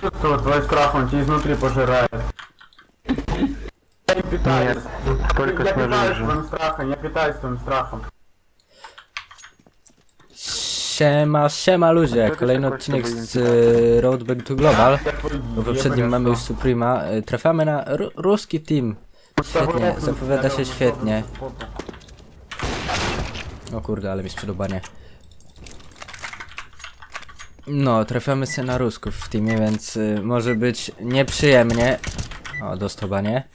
чувствую твой страх, он тебя изнутри пожирает. Я не питаюсь. Нет, только я с ножей питаюсь же. твоим страхом, я питаюсь твоим страхом. Siema, siema ludzie, to kolejny jest odcinek jakoś z e, Road Back to Global. Я твой W poprzednim mamy już Suprema. E, Trafiamy na ru ruski team. Świetnie, zapowiada się świetnie. O kurde, ale mi sprzedobanie. No, trafiamy się na Rusków w teamie, więc y, może być nieprzyjemnie. O, dostobanie.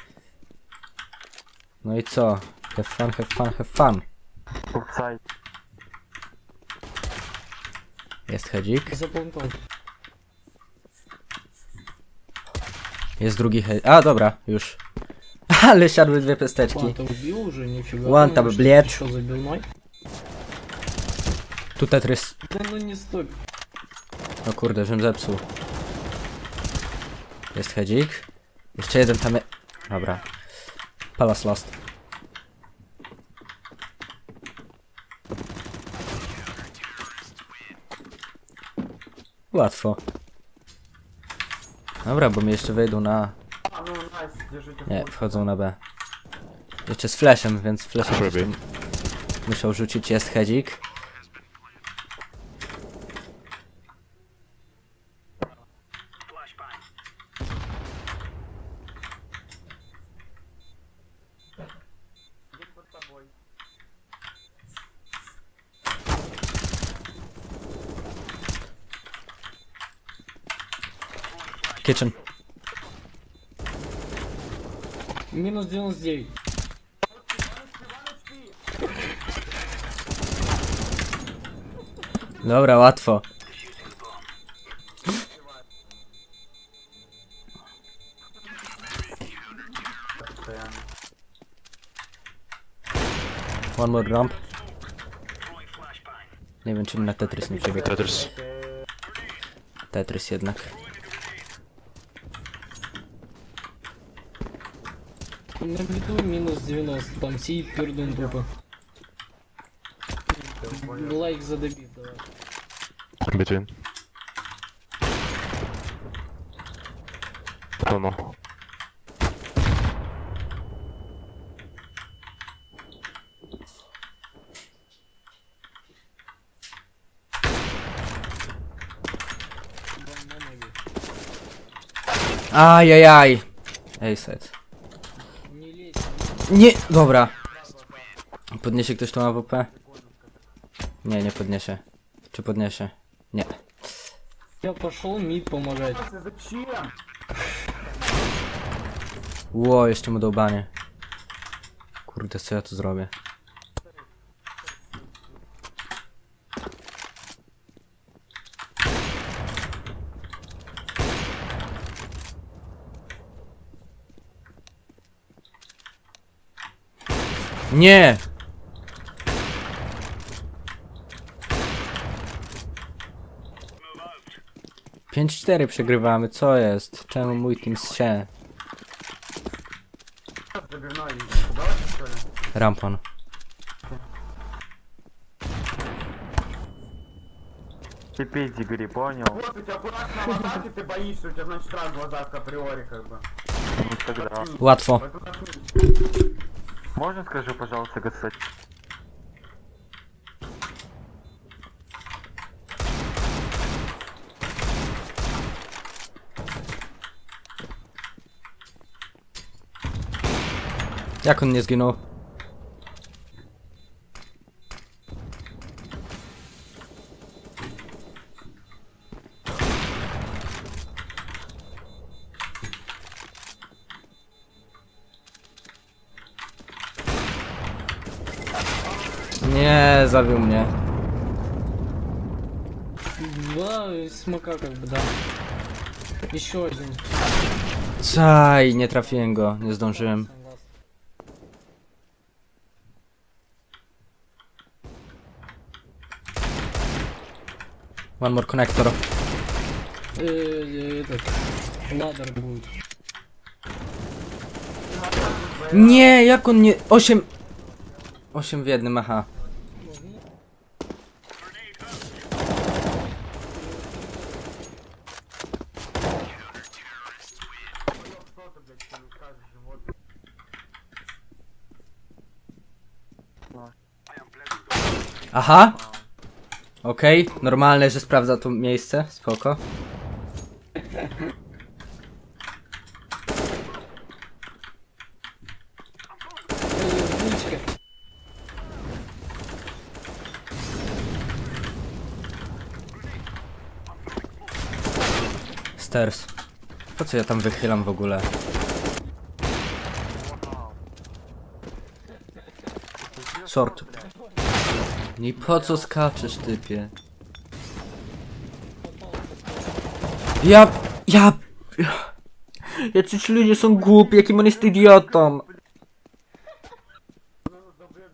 No i co? Have fun, have fun, have fun. Upside. Jest hedzik. Заплутал. Jest drugi hedzik. A, dobra, już. Ale siadły dwie pesteczki. Планта убил уже, нифига. One Думаю, tap, что блядь. Еще забил май. Tu Tetris. Да ну не стой. No kurde, żem zepsuł. Jest hedzik. Jeszcze jeden tam... Dobra. Palace lost. Łatwo. Dobra, bo mi jeszcze wejdą na... Nie, wchodzą na B. Jeszcze z flashem, więc flashem muszą rzucić jest hedzik. Kitchen. Минус 99. Dobra, łatwo. Постоянно. One more ramp. Nie wiem, czym na Tetris nie przebiegł. Tetris. Tetris jednak. на виду минус 90, там сей пердун тупо. Лайк задоби, давай. Битвин. Don't know. Ай-яй-яй. Эй, сайт. Не лезь. Nie, dobra. Podniesie ktoś tą AWP? Nie, nie podniesie. Czy podniesie? Nie. Я пошел мид помогать. Зачем? Ło, jeszcze mu dołbanie. Kurde, co ja tu zrobię? Nie! Pięć cztery przegrywamy, co jest? Czemu mój team się? Забивной. Испугался, что ли? Rampon. И педигри, понял? Вот у тебя аккуратно в атаке, ты боишься, у тебя значит страх в глазах априори как бы. Ну тогда. Łatwo. Можно скажи, пожалуйста, господи? Jak on nie zginął? Nie, zabił mnie. Два смока как бы, да. Еще один. Caj, nie trafiłem go, nie zdążyłem. One more connector. Э, э, этот. Ладер будет. Nie, jak on nie... 8... 8 w jednym, aha. Aha! Okej, normalne, że sprawdza to miejsce, spoko. Uciekaj. Stairs. Po co ja tam wychylam w ogóle? I po co skaczesz, typie? Ja... Ja... Jacyś ludzie są głupi, jakim on jest idiotą.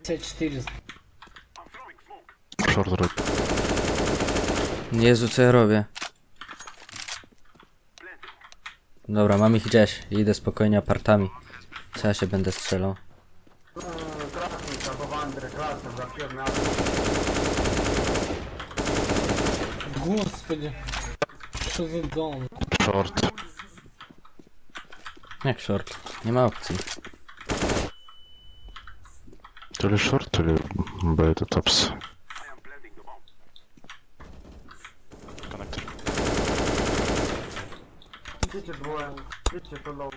54. Short red. Jezu, co ja robię? Dobra, mam ich gdzieś. Idę spokojnie apartami. Co ja się będę strzelał? Господи. Что за даун? Шорт. Як шорт? Нема опций. То ли шорт, то ли б это топс. Коннектор. Идите двое. Идите, это лоу.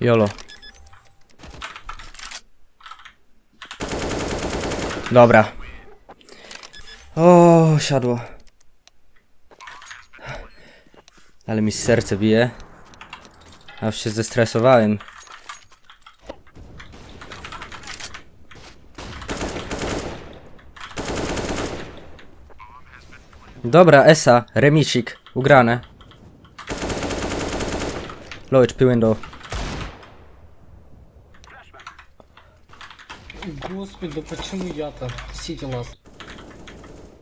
Jolo. Dobra. O, siadło. Ale mi serce bije. Aż się zestresowałem. Dobra, Esa, remicik, ugrane. Low HP window. Господи, да почему я-то? Сити лас.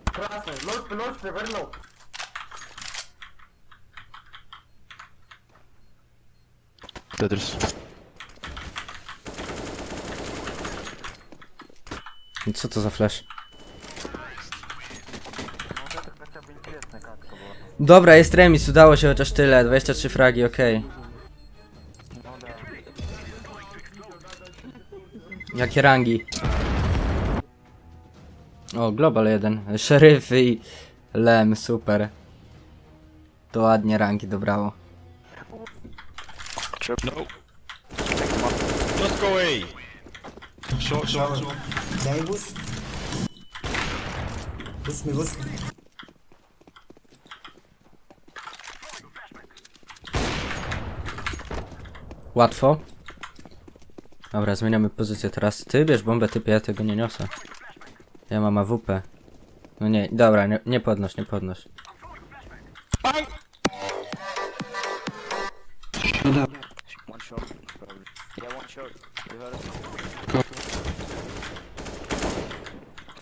Красный, лодь, лодь, very low. Тетрис. I Co to za flash? Ну вот это хотя бы интересная катка была. Dobra, jest remis, udało się chociaż tyle. 23 fragi, okej. Jakie rangi? O, Global 1. Szeryfy i Lem, super. To ładnie rangi dobrało. Just go away. Short, short, me. Łatwo. Dobra, zmieniamy pozycję teraz. Ty bierz bombę, typie, ja tego nie niosę. Ja mam AWP. No nie, dobra, nie, nie podnoś, nie podnoś. One shot, probably. Yeah, one shot. You heard it?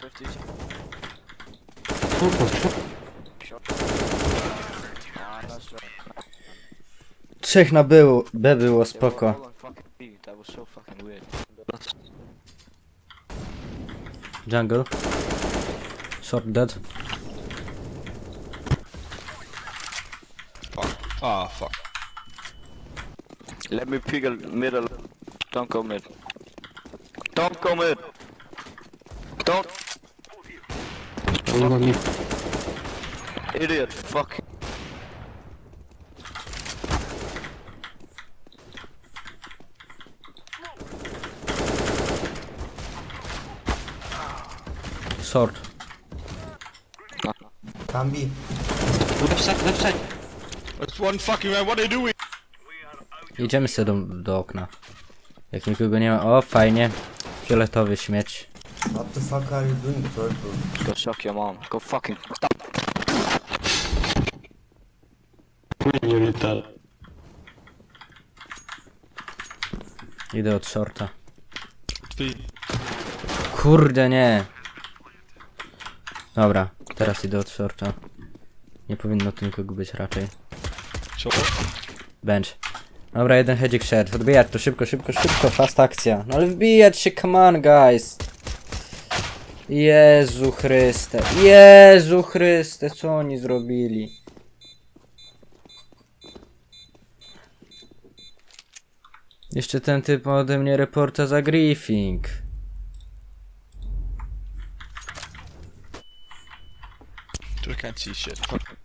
50. Shot. Ah, that's right. Trzech na było, B było, spoko. Jungle. Short dead. Fuck. Ah, fuck. Let me pick a middle. Don't go mid. Don't go mid. Don't. Idiot. Fuck. Short. Can be. Left side, left side. It's one fucking man. What are they doing? Idziemy sobie do, do okna. Jak nikogo nie ma. O, fajnie. Fioletowy śmieć. What the fuck are you doing, purple? Go suck your mom. Go fucking. Stop. Idę od shorta. Kurde, nie. Dobra, teraz idę od shorta. Nie powinno tu nikogo być raczej. Short. Bench. Dobra, jeden hedzik szedł. Odbijać to szybko, szybko, szybko, fast akcja. No ale wbijać się, come on guys. Jezu Chryste, Jezu Chryste, co oni zrobili? Jeszcze ten typ ode mnie reporta za griefing. Dude, I can't see shit. Fuck.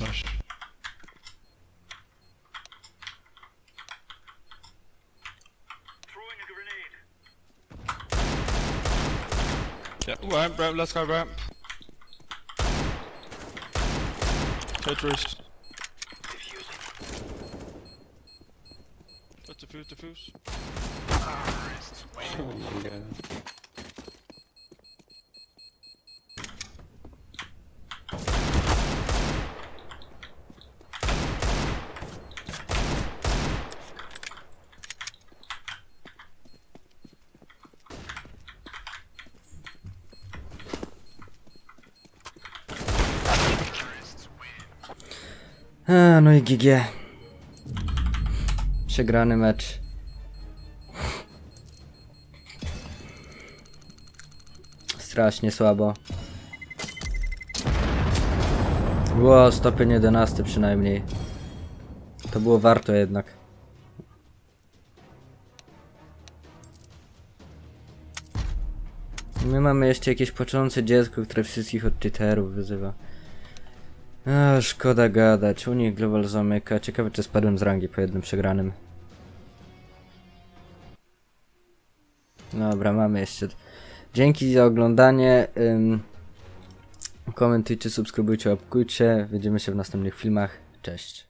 Nice. Yeah, ooh, ramp, ramp, let's go ramp. Tetris. That's defuse, defuse. No i GG. Przegrany mecz. Strasznie słabo. Było stopień 11 przynajmniej. To było warto jednak. My mamy jeszcze jakieś począce dziecko, które wszystkich od cheaterów wyzywa. A, szkoda gadać. U nich Global zamyka. Ciekawe, czy spadłem z rangi po jednym przegranym. Dobra, mamy jeszcze. Dzięki za oglądanie. Ym, komentujcie, subskrybujcie, łapkujcie. Widzimy się w następnych filmach. Cześć.